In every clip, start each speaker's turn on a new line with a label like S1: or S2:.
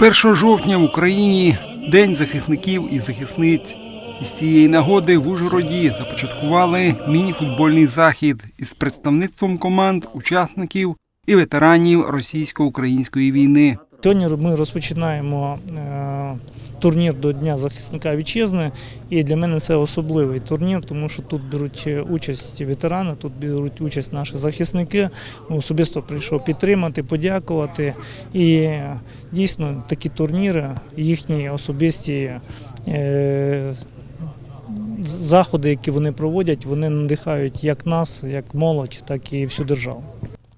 S1: 1 жовтня в Україні День захисників і захисниць. Із цієї нагоди в Ужгороді започаткували міні-футбольний захід із представництвом команд, учасників і ветеранів російсько-української війни.
S2: Сьогодні ми розпочинаємо е, турнір до Дня захисника вітчизни, і для мене це особливий турнір, тому що тут беруть участь ветерани, тут беруть участь наші захисники. Особисто прийшов підтримати, подякувати. І е, дійсно такі турніри, їхні особисті. е, Заходи, які вони проводять, вони надихають як нас, як молодь, так і всю державу.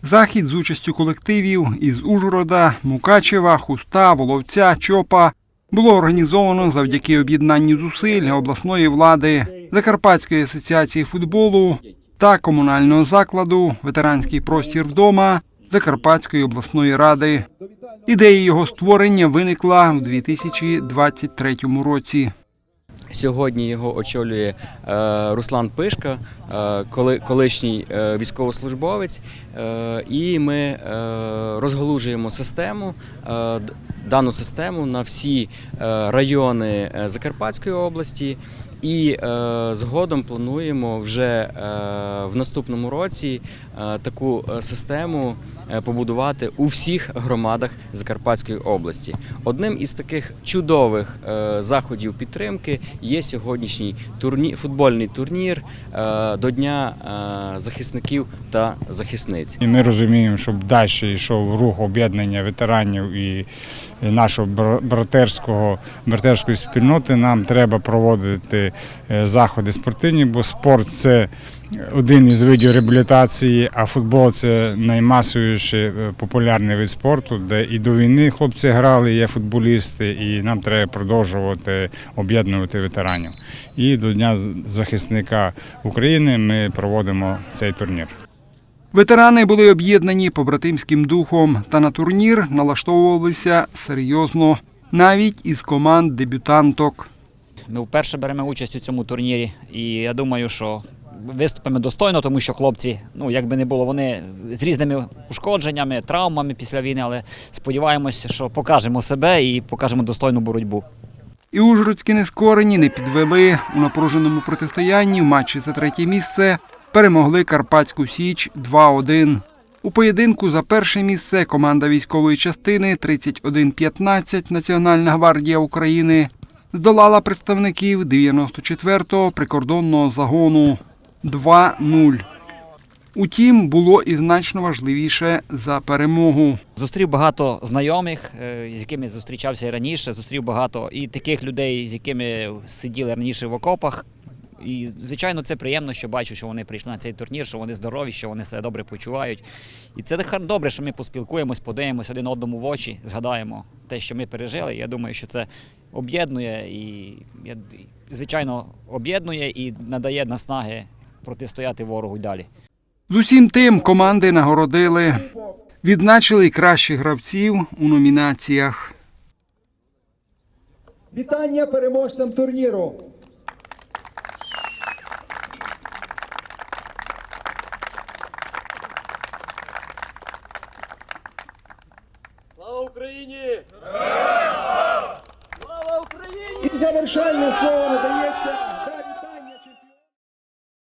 S1: Захід з участю колективів із Ужгорода, Мукачева, Хуста, Воловця, Чопа було організовано завдяки об'єднанню зусиль обласної влади, Закарпатської асоціації футболу та комунального закладу Ветеранський простір вдома Закарпатської обласної ради. Ідея його створення виникла в 2023 році.
S3: Сьогодні його очолює е, Руслан Пишка, е, коли, колишній е, військовослужбовець, і ми розгалужуємо систему, дану систему на всі райони Закарпатської області. І е, згодом плануємо вже е, в наступному році е, таку е, систему е, побудувати у всіх громадах Закарпатської області. Одним із таких чудових е, заходів підтримки є сьогоднішній турні, футбольний турнір е, до Дня е, захисників та захисниць.
S4: І ми розуміємо, щоб далі йшов рух об'єднання ветеранів і нашого бра- братерського братерської спільноти. Нам треба проводити е, заходи спортивні, бо спорт це один із видів реабілітації, а футбол це наймасовіший е, популярний вид спорту, де і до війни хлопці грали, є футболісти, і нам треба продовжувати об'єднувати ветеранів. І до Дня захисника України ми проводимо цей турнір.
S1: Ветерани були об'єднані побратимським духом та на турнір налаштовувалися серйозно, навіть із команд дебютанток.
S5: Ми вперше беремо участь у цьому турнірі, і я думаю, що виступимо достойно, тому що хлопці, ну як би не було, вони з різними ушкодженнями, травмами після війни, але сподіваємося, що покажемо себе і покажемо достойну боротьбу.
S1: І ужгородські нескорені не підвели у напруженому протистоянні в матчі за третє місце. Перемогли Карпатську Січ 2-1. У поєдинку за перше місце команда військової частини 31-15 Національна гвардія України здолала представників 94-го прикордонного загону 2-0. Утім, було і значно важливіше за перемогу.
S5: Зустрів багато знайомих, е, з якими зустрічався і раніше. Зустрів багато і таких людей, з якими сиділи раніше в окопах. І, звичайно, це приємно, що бачу, що вони прийшли на цей турнір, що вони здорові, що вони себе добре почувають. І це добре, що ми поспілкуємось, подивимось один одному в очі, згадаємо те, що ми пережили. Я думаю, що це об'єднує і, звичайно, об'єднує і надає наснаги протистояти ворогу й далі.
S1: З усім тим команди нагородили, відзначили кращих гравців у номінаціях.
S6: Вітання переможцям турніру. І завершальне слово надається